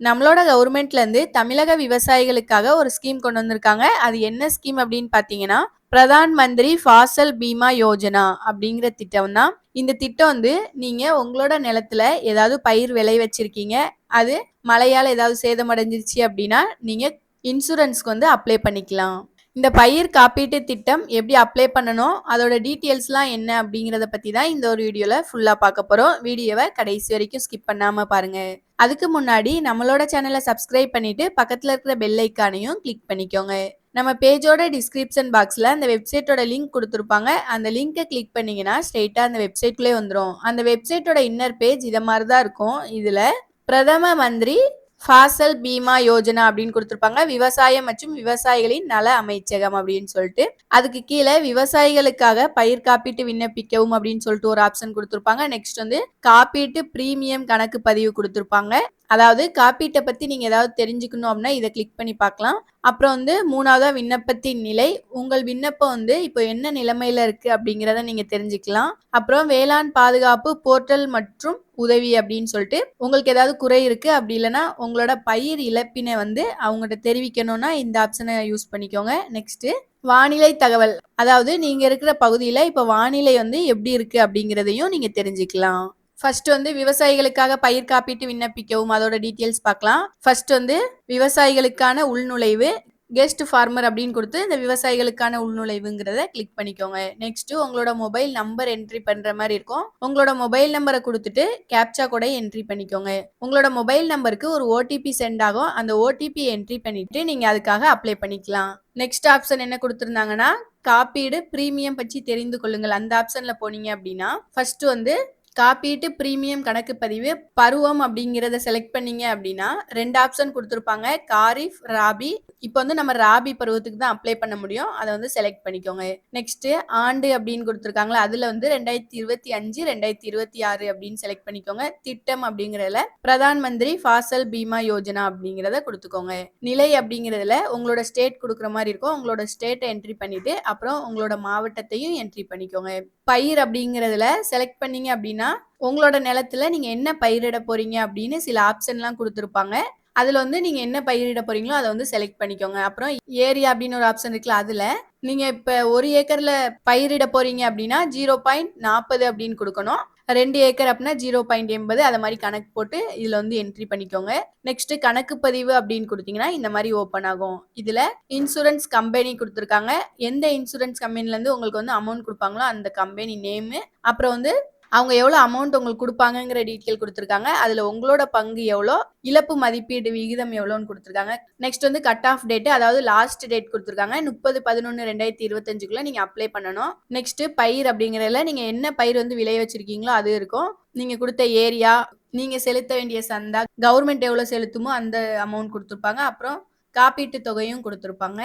நம்மளோட கவர்மெண்ட்லேருந்து தமிழக விவசாயிகளுக்காக ஒரு ஸ்கீம் கொண்டு வந்திருக்காங்க. அது என்ன ஸ்கீம் அப்படின்னு பார்த்தீங்கன்னா பிரதான் மந்திரி ஃபாசல் பீமா யோஜனா அப்படிங்கிற திட்டம் தான். இந்த திட்டம் வந்து நீங்கள் உங்களோட நிலத்துல ஏதாவது பயிர் விளை வச்சிருக்கீங்க. அது மழையால் ஏதாவது சேதமடைஞ்சிருச்சு அப்படின்னா நீங்கள் இன்சூரன்ஸ்க்கு வந்து அப்ளை பண்ணிக்கலாம். இந்த பயிர் காப்பீட்டு திட்டம் எப்படி அப்ளை பண்ணணும் அதோட டீட்டெயில்ஸ்லாம் என்ன அப்படிங்கிறத பற்றி தான் இந்த ஒரு வீடியோவில் ஃபுல்லாக பார்க்க போகிறோம் வீடியோவை கடைசி வரைக்கும் ஸ்கிப் பண்ணாமல் பாருங்கள் அதுக்கு முன்னாடி நம்மளோட சேனலை சப்ஸ்கிரைப் பண்ணிவிட்டு பக்கத்தில் இருக்கிற பெல் ஐக்கானையும் கிளிக் பண்ணிக்கோங்க. நம்ம பேஜோட டிஸ்கிரிப்ஷன் பாக்ஸில் அந்த வெப்சைட்டோட லிங்க் கொடுத்துருப்பாங்க. அந்த லிங்கை கிளிக் பண்ணிங்கன்னா ஸ்ட்ரெயிட்டாக அந்த வெப்சைட்குள்ளே வந்துடும் அந்த வெப்சைட்டோட இன்னர் பேஜ் இதை மாதிரி தான் இருக்கும். இதில் பிரதம மந்திரி ஃபாசல் பீமா யோஜனா அப்படின்னு கொடுத்துருப்பாங்க. விவசாயம் மற்றும் விவசாயிகளின் நல அமைச்சகம் அப்படின்னு சொல்லிட்டு அதுக்கு கீழே விவசாயிகளுக்காக பயிர் காப்பீட்டு விண்ணப்பிக்கவும் அப்படின்னு சொல்லிட்டு ஒரு ஆப்ஷன் கொடுத்துருப்பாங்க. நெக்ஸ்ட் வந்து காப்பீட்டு பிரீமியம் கணக்கு பதிவு கொடுத்துருப்பாங்க. அதாவது காப்பீட்டை பற்றி நீங்கள் ஏதாவது தெரிஞ்சுக்கணும் அப்படின்னா இதை கிளிக் பண்ணி பார்க்கலாம். அப்புறம் வந்து மூணாவதாக விண்ணப்பத்தின் நிலை. உங்கள் விண்ணப்பம் வந்து இப்போ என்ன நிலைமையில் இருக்குது அப்படிங்கிறத நீங்கள் தெரிஞ்சுக்கலாம். அப்புறம் வேளாண் பாதுகாப்பு போர்ட்டல் மற்றும் உதவி அப்படின்னு சொல்லிட்டு உங்களுக்கு ஏதாவது குறை இருக்குது அப்படி இல்லைன்னா உங்களோட பயிர் இழப்பினை வந்து அவங்ககிட்ட தெரிவிக்கணும்னா இந்த ஆப்ஷனை யூஸ் பண்ணிக்கோங்க. நெக்ஸ்ட்டு வானிலை தகவல். அதாவது நீங்கள் இருக்கிற பகுதியில் இப்போ வானிலை வந்து எப்படி இருக்குது அப்படிங்கிறதையும் நீங்கள் தெரிஞ்சுக்கலாம். ஃபர்ஸ்ட் வந்து விவசாயிகளுக்காக பயிர் காப்பீட்டு விண்ணப்பிக்கவும் அதோட டீட்டெயில்ஸ் பார்க்கலாம். ஃபர்ஸ்ட் வந்து விவசாயிகளுக்கான உள்நுழைவு கெஸ்ட் ஃபார்மர் அப்படின்னு கொடுத்து இந்த விவசாயிகளுக்கான உள்நுழைவுங்கிறத கிளிக் பண்ணிக்கோங்க. நெக்ஸ்ட் உங்களோட மொபைல் நம்பர் என்ட்ரி பண்ற மாதிரி இருக்கும். உங்களோட மொபைல் நம்பரை கொடுத்துட்டு கேப்சா கூட என்ட்ரி பண்ணிக்கோங்க. உங்களோட மொபைல் நம்பருக்கு ஒரு ஓடிபி சென்ட் ஆகும். அந்த ஓடிபி என்ட்ரி பண்ணிட்டு நீங்க அதுக்காக அப்ளை பண்ணிக்கலாம். நெக்ஸ்ட் ஆப்ஷன் என்ன கொடுத்துருந்தாங்கன்னா காப்பீடு ப்ரீமியம் பற்றி தெரிந்து கொள்ளுங்கள். அந்த ஆப்ஷனில் போனீங்க அப்படின்னா ஃபர்ஸ்ட் வந்து காப்பீட்டு ப்ரீமியம் கணக்கு பதிவு பருவம் அப்படிங்கிறத செலக்ட் பண்ணீங்க அப்படின்னா ரெண்டு ஆப்ஷன் கொடுத்துருப்பாங்க. காரிஃப் ராபி. இப்போ வந்து நம்ம ராபி பருவத்துக்கு தான் அப்ளை பண்ண முடியும். அதை வந்து செலக்ட் பண்ணிக்கோங்க. நெக்ஸ்ட் ஆண்டு அப்படின்னு கொடுத்துருக்காங்களா அதுல வந்து ரெண்டாயிரத்தி இருபத்தி அஞ்சு ரெண்டாயிரத்தி இருபத்தி ஆறு அப்படின்னு செலக்ட் பண்ணிக்கோங்க. திட்டம் அப்படிங்கிறதுல பிரதான் மந்திரி ஃபாசல் பீமா யோஜனா அப்படிங்கிறத கொடுத்துக்கோங்க. நிலை அப்படிங்கிறதுல உங்களோட ஸ்டேட் கொடுக்குற மாதிரி இருக்கும். உங்களோட ஸ்டேட்டை என்ட்ரி பண்ணிட்டு அப்புறம் உங்களோட மாவட்டத்தையும் என்ட்ரி பண்ணிக்கோங்க. பயிர் அப்படிங்கிறதுல செலக்ட் பண்ணீங்க அப்படின்னா உங்களோட நிலத்துல நீங்க என்ன பயிரிட போறீங்க அப்படின்னு சில ஆப்ஷன்லாம் கொடுத்துருப்பாங்க. அதுல வந்து நீங்க என்ன பயிரிட போறீங்களோ அதை வந்து செலக்ட் பண்ணிக்கோங்க. அப்புறம் ஏரியா அப்படின்னு ஒரு ஆப்ஷன் இருக்குல்ல அதுல நீங்க இப்ப ஒரு ஏக்கர்ல பயிரிட போறீங்க அப்படின்னா ஜீரோ பாயிண்ட் நாற்பது அப்படின்னு கொடுக்கணும். ரெண்டு ஏக்கர் அப்படின்னா ஜீரோ பாயிண்ட் எண்பது அதை மாதிரி கணக்கு போட்டு இதில் வந்து என்ட்ரி பண்ணிக்கோங்க. நெக்ஸ்ட் கணக்கு பதிவு அப்படின்னு கொடுத்தீங்கன்னா இந்த மாதிரி ஓப்பன் ஆகும். இதில் இன்சூரன்ஸ் கம்பெனி கொடுத்துருக்காங்க. எந்த இன்சூரன்ஸ் கம்பெனிலேருந்து உங்களுக்கு வந்து அமௌண்ட் கொடுப்பாங்களோ அந்த கம்பெனி நேமு அப்புறம் வந்து அவங்க எவ்வளோ அமௌண்ட் உங்களுக்கு கொடுப்பாங்கங்கிற டீட்டெயில் கொடுத்துருக்காங்க. அதில் உங்களோட பங்கு எவ்வளோ இழப்பு மதிப்பீடு விகிதம் எவ்வளோன்னு கொடுத்துருக்காங்க. நெக்ஸ்ட் வந்து கட் ஆஃப் டேட்டு அதாவது லாஸ்ட் டேட் கொடுத்துருக்காங்க. முப்பது பதினொன்று ரெண்டாயிரத்தி இருபத்தஞ்சுக்குள்ள நீங்கள் அப்ளை பண்ணணும். நெக்ஸ்ட் பயிர் அப்படிங்கிறதுல நீங்கள் என்ன பயிர் வந்து விளைய வச்சிருக்கீங்களோ அது இருக்கும். நீங்கள் கொடுத்த ஏரியா நீங்கள் செலுத்த வேண்டிய சந்தா கவர்மெண்ட் எவ்வளோ செலுத்துமோ அந்த அமௌண்ட் கொடுத்துருப்பாங்க. அப்புறம் காப்பீட்டு தொகையும் கொடுத்துருப்பாங்க.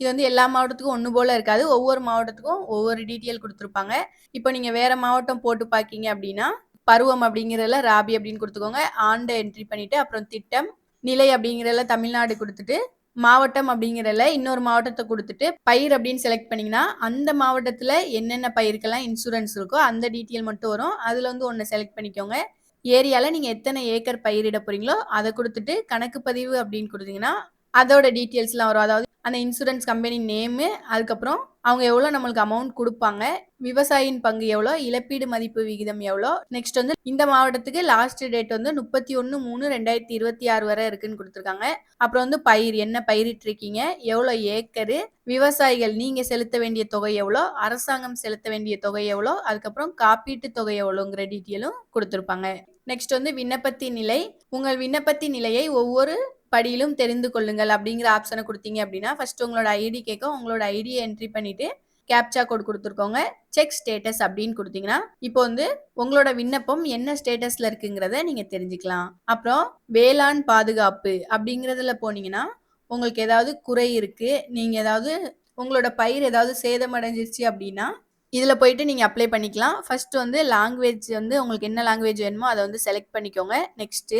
இது வந்து எல்லா மாவட்டத்துக்கும் ஒன்று போல இருக்காது. ஒவ்வொரு மாவட்டத்துக்கும் ஒவ்வொரு டீட்டெயில் கொடுத்துருப்பாங்க. இப்போ நீங்கள் வேற மாவட்டம் போட்டு பார்க்கீங்க அப்படின்னா பருவம் அப்படிங்கிறதுல ராபி அப்படின்னு கொடுத்துக்கோங்க. ஆண்டை என்ட்ரி பண்ணிட்டு அப்புறம் திட்டம் நிலை அப்படிங்கிறதுல தமிழ்நாடு கொடுத்துட்டு மாவட்டம் அப்படிங்கிறதுல இன்னொரு மாவட்டத்தை கொடுத்துட்டு பயிர் அப்படின்னு செலக்ட் பண்ணிங்கன்னா அந்த மாவட்டத்தில் என்னென்ன பயிருக்கெல்லாம் இன்சூரன்ஸ் இருக்கோ அந்த டீட்டெயில் மட்டும் வரும். அதில் வந்து ஒன்று செலக்ட் பண்ணிக்கோங்க. ஏரியாவில் நீங்கள் எத்தனை ஏக்கர் பயிரிட போகிறீங்களோ அதை கொடுத்துட்டு கணக்கு பதிவு அப்படின்னு கொடுத்தீங்கன்னா அதோட டீட்டெயில்ஸ்லாம் வரும். அதாவது அந்த இன்சூரன்ஸ் கம்பெனி நேமு அதுக்கப்புறம் அவங்க எவ்வளோ நம்மளுக்கு அமௌண்ட் கொடுப்பாங்க விவசாயியின் பங்கு எவ்வளோ இழப்பீடு மதிப்பு விகிதம் எவ்வளோ நெக்ஸ்ட் வந்து இந்த மாவட்டத்துக்கு லாஸ்ட் டேட் வந்து முப்பத்தி ஒன்று மூணு ரெண்டாயிரத்தி இருபத்தி ஆறு வரை இருக்குன்னு கொடுத்துருக்காங்க. அப்புறம் வந்து பயிர் என்ன பயிரிட்டிருக்கீங்க எவ்வளோ ஏக்கரு விவசாயிகள் நீங்கள் செலுத்த வேண்டிய தொகை எவ்வளோ அரசாங்கம் செலுத்த வேண்டிய தொகை எவ்வளோ அதுக்கப்புறம் காப்பீட்டு தொகை எவ்வளோங்கிற டீட்டெயிலும் கொடுத்துருப்பாங்க. நெக்ஸ்ட் வந்து விண்ணப்பத்தின் நிலை உங்கள் விண்ணப்பத்தின் நிலையை ஒவ்வொரு படியிலும் தெரிந்து கொள்ளுங்கள் அப்படிங்கிற ஆப்ஷனை கொடுத்தீங்க அப்படின்னா ஃபர்ஸ்ட் உங்களோட ஐடி கேட்கும் உங்களோட ஐடியை என்ட்ரி பண்ணிட்டு கேப்சா கோட் கொடுத்துருக்கோங்க. செக் ஸ்டேட்டஸ் அப்படின்னு கொடுத்தீங்கன்னா இப்போ வந்து உங்களோட விண்ணப்பம் என்ன ஸ்டேட்டஸ்ல இருக்குங்கிறத நீங்க தெரிஞ்சுக்கலாம். அப்புறம் வேளாண் பாதுகாப்பு அப்படிங்கிறதுல போனீங்கன்னா உங்களுக்கு ஏதாவது குறை இருக்கு நீங்க ஏதாவது உங்களோட பயிர் ஏதாவது சேதமடைஞ்சிருச்சு அப்படின்னா இதில் போயிட்டு நீங்கள் அப்ளை பண்ணிக்கலாம். ஃபர்ஸ்ட் வந்து லாங்குவேஜ் வந்து உங்களுக்கு என்ன லாங்குவேஜ் வேணுமோ அதை வந்து செலக்ட் பண்ணிக்கோங்க. நெக்ஸ்ட்டு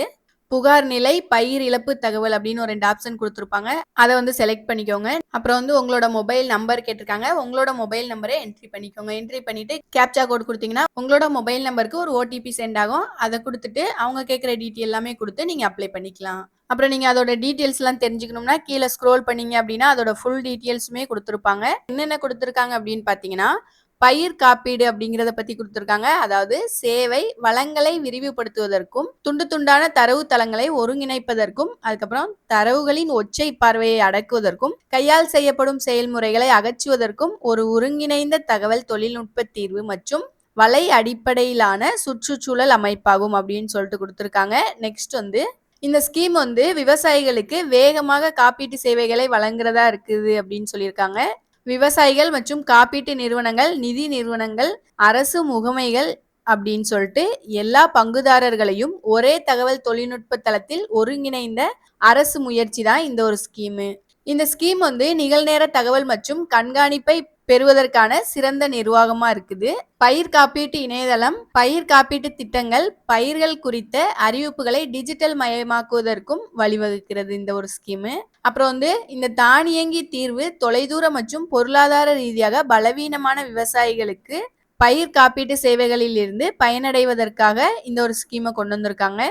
புகார் நிலை பயிர் இழப்பு தகவல் அப்படின்னு ஒரு ரெண்டு ஆப்ஷன் கொடுத்துருப்பாங்க. அதை வந்து செலக்ட் பண்ணிக்கோங்க. அப்புறம் வந்து உங்களோட மொபைல் நம்பர் கேட்டிருக்காங்க. உங்களோட மொபைல் நம்பரை என்ட்ரி பண்ணிக்கோங்க. என்ட்ரி பண்ணிட்டு கேப்சா கோட் கொடுத்தீங்கன்னா உங்களோட மொபைல் நம்பருக்கு ஒரு ஓடிபி சென்ட் ஆகும். அதை கொடுத்துட்டு அவங்க கேட்குற டீட்டெயில் எல்லாமே கொடுத்து நீங்கள் அப்ளை பண்ணிக்கலாம். அப்புறம் நீங்க அதோட டீட்டெயில்ஸ்லாம் தெரிஞ்சுக்கணும்னா கீழே ஸ்க்ரோல் பண்ணீங்க அப்படின்னா, அதோட ஃபுல் டீட்டெயில்ஸுமே கொடுத்துருப்பாங்க. என்னென்ன கொடுத்துருக்காங்க அப்படின்னு பார்த்தீங்கன்னா, பயிர் காப்பீடு அப்படிங்கிறத பத்தி கொடுத்துருக்காங்க அதாவது சேவை, வளங்களை விரிவுபடுத்துவதற்கும், துண்டு துண்டான தரவு தளங்களை ஒருங்கிணைப்பதற்கும், அதுக்கப்புறம் தரவுகளின் ஒற்றை பார்வையை அடக்குவதற்கும், கையால் செய்யப்படும் செயல்முறைகளை அகற்றுவதற்கும் ஒரு ஒருங்கிணைந்த தகவல் தொழில்நுட்ப தீர்வு மற்றும் வலை அடிப்படையிலான சுற்றுச்சூழல் அமைப்பாகும் அப்படின்னு சொல்லிட்டு கொடுத்துருக்காங்க நெக்ஸ்ட் வந்து இந்த ஸ்கீம் வந்து விவசாயிகளுக்கு வேகமாக காப்பீட்டு சேவைகளை வழங்குறதா இருக்குது அப்படின்னு சொல்லியிருக்காங்க. விவசாயிகள் மற்றும் காப்பீட்டு நிறுவனங்கள், நிதி நிறுவனங்கள், அரசு முகமைகள் அப்படின்னு சொல்லிட்டு எல்லா பங்குதாரர்களையும் ஒரே தகவல் தொழில்நுட்ப தளத்தில் ஒருங்கிணைந்த அரசு முயற்சி தான் இந்த ஒரு ஸ்கீமு. இந்த ஸ்கீம் வந்து நிகழ்நேர தகவல் மற்றும் கண்காணிப்பை பெறுவதற்கான சிறந்த நிர்வாகமாக இருக்குது. பயிர் காப்பீட்டு இணையதளம், பயிர் காப்பீட்டு திட்டங்கள், பயிர்கள் குறித்த அறிவிப்புகளை டிஜிட்டல் மயமாக்குவதற்கும் வழிவகுக்கிறது இந்த ஒரு ஸ்கீமு. அப்புறம் வந்து இந்த தானியங்கி தீர்வு தொலைதூர மற்றும் பொருளாதார ரீதியாக பலவீனமான விவசாயிகளுக்கு பயிர் காப்பீட்டு சேவைகளில் இருந்து பயனடைவதற்காக இந்த ஒரு ஸ்கீமை கொண்டு வந்திருக்காங்க.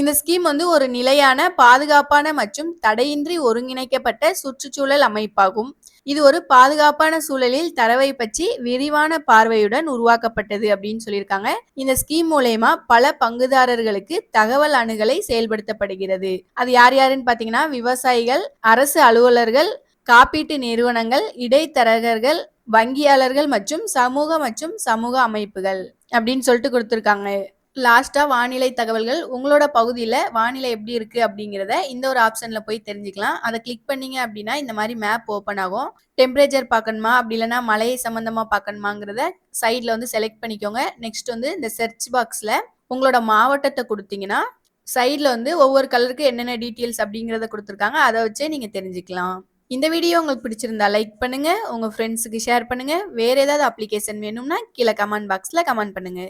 இந்த ஸ்கீம் வந்து ஒரு நிலையான, பாதுகாப்பான மற்றும் தடையின்றி ஒருங்கிணைக்கப்பட்ட சுற்றுச்சூழல் அமைப்பாகும். இது ஒரு பாதுகாப்பான சூழலில் தரவை பற்றி விரிவான பார்வையுடன் உருவாக்கப்பட்டது அப்படின்னு சொல்லியிருக்காங்க. இந்த ஸ்கீம் மூலயமா பல பங்குதாரர்களுக்கு தகவல் அணுகலை செயல்படுத்தப்படுகிறது. அது யார் யாருன்னு பார்த்தீங்கன்னா, விவசாயிகள், அரசு அலுவலர்கள், காப்பீட்டு நிறுவனங்கள், இடைத்தரகர்கள், வங்கியாளர்கள் மற்றும் சமூக மற்றும் சமூக அமைப்புகள் அப்படின்னு சொல்லிட்டு கொடுத்துருக்காங்க லாஸ்ட்டாக வானிலை தகவல்கள். உங்களோட பகுதியில வானிலை எப்படி இருக்கு அப்படிங்கிறத இந்த ஒரு ஆப்ஷன்ல போய் தெரிஞ்சுக்கலாம். அதை கிளிக் பண்ணீங்க அப்படின்னா, இந்த மாதிரி மேப் ஓப்பன் ஆகும். டெம்பரேச்சர் பார்க்கணுமா, அப்படி இல்லைன்னா மலையை சம்மந்தமாக பார்க்கணுமாங்கிறத சைட்ல வந்து செலக்ட் பண்ணிக்கோங்க. நெக்ஸ்ட் வந்து இந்த சர்ச் பாக்ஸ்ல உங்களோட மாவட்டத்தை கொடுத்தீங்கன்னா சைட்ல வந்து ஒவ்வொரு கலருக்கு என்னென்ன டீட்டெயில்ஸ் அப்படிங்கிறத கொடுத்துருக்காங்க அதை வச்சே நீங்க தெரிஞ்சுக்கலாம். இந்த வீடியோ உங்களுக்கு பிடிச்சிருந்தா லைக் பண்ணுங்க. உங்க ஃப்ரெண்ட்ஸுக்கு ஷேர் பண்ணுங்க. வேற ஏதாவது அப்ளிகேஷன் வேணும்னா கீழே கமெண்ட் பாக்ஸ்ல கமெண்ட் பண்ணுங்க.